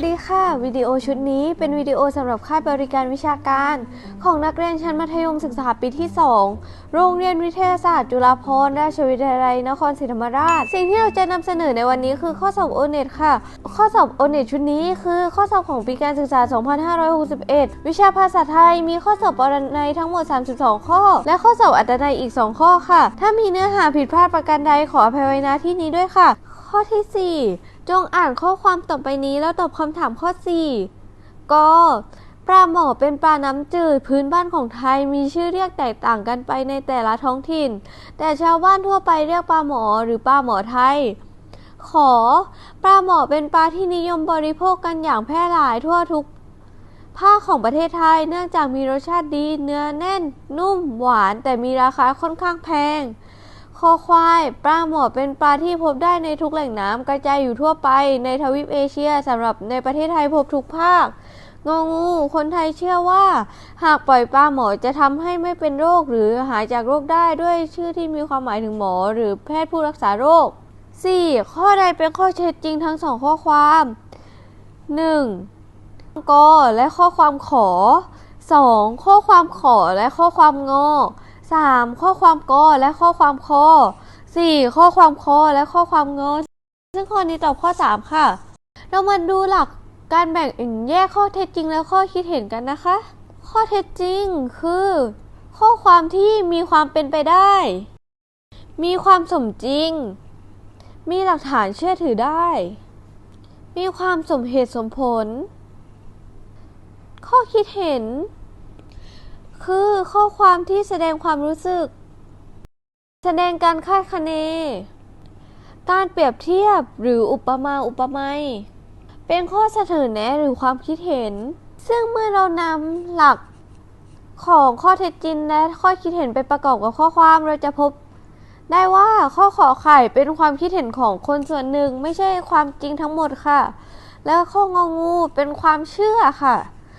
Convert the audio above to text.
วัสดีค่ะ วิดีโอชุดนี้เป็นวิดีโอสำหรับค่ายบริการวิชาการ ของนักเรียนชั้นมัธยมศึกษาปีที่ 2 โรงเรียนวิทยาศาสตร์ จุฬาภรณราชวิทยาลัยนครศรีธรรมราช สิ่งที่เราจะนำเสนอในวันนี้คือข้อสอบโอเน็ตค่ะ ข้อสอบโอเน็ตชุดนี้คือข้อสอบของปีการศึกษา 2561 วิชาภาษาไทยมีข้อสอบปรนัยทั้งหมด 32 ข้อ และข้อสอบอัตนัยอีก 2 ข้อค่ะ ถ้ามีเนื้อหาผิดพลาดประการใดขออภัยไว้ณที่นี้ด้วยค่ะ ข้อทีสี่ 4 จงอ่านข้อความต่อไปนี้แล้วตอบคำถามข้อ 4 ก ปลาหมอเป็นปลาน้ำจืดพื้นบ้านของไทยมีชื่อเรียกแตกต่างกันไปในแต่ละท้องถิ่น แต่ชาวบ้านทั่วไปเรียกปลาหมอหรือปลาหมอไทย ขอ ปลาหมอเป็นปลาที่นิยมบริโภคกันอย่างแพร่หลายทั่วทุกภาคของประเทศไทยเนื่องจากมีรสชาติดี เนื้อแน่น นุ่ม หวาน แต่มีราคาค่อนข้างแพง คอควาย ปลาหมอเป็นปลาที่พบได้ในทุกแหล่งน้ำกระจายอยู่ทั่วไปในทวีปเอเชียสำหรับในประเทศไทยพบทุกภาค งองู คนไทยเชื่อว่า หากปล่อยปลาหมอจะทำให้ไม่เป็นโรคหรือหายจากโรคได้ด้วยชื่อที่มีความหมายถึงหมอ หรือแพทย์ผู้รักษาโรค 4. ข้อใดเป็นข้อเท็จจริงทั้งสองข้อความ 1. กอและข้อความขอ 2. ข้อความขอและข้อความงอ 3. ข้อความกอและข้อความคอ 4. ข้อความคอและข้อความงอซึ่งข้อนี้ตอบข้อ 3 ค่ะ เรามาดูหลักการแบ่งแยกข้อเท็จจริงและข้อคิดเห็นกันนะคะ ข้อเท็จจริงคือ ข้อความที่มีความเป็นไปได้ มีความสมจริง มีหลักฐานเชื่อถือได้ มีความสมเหตุสมผล ข้อคิดเห็น คือข้อความที่แสดงความรู้สึก แสดงการคาดคะเน การเปรียบเทียบหรืออุปมาอุปไมยเป็นข้อเสนอแนะหรือความคิดเห็น ซึ่งเมื่อเรานำหลักของข้อเท็จจริงและข้อคิดเห็นไปประกอบกับข้อความเราจะพบ ได้ว่าข้อขอไข่เป็นความคิดเห็นของคนส่วนหนึ่งไม่ใช่ความจริงทั้งหมดค่ะ และข้ององูเป็นความเชื่อค่ะ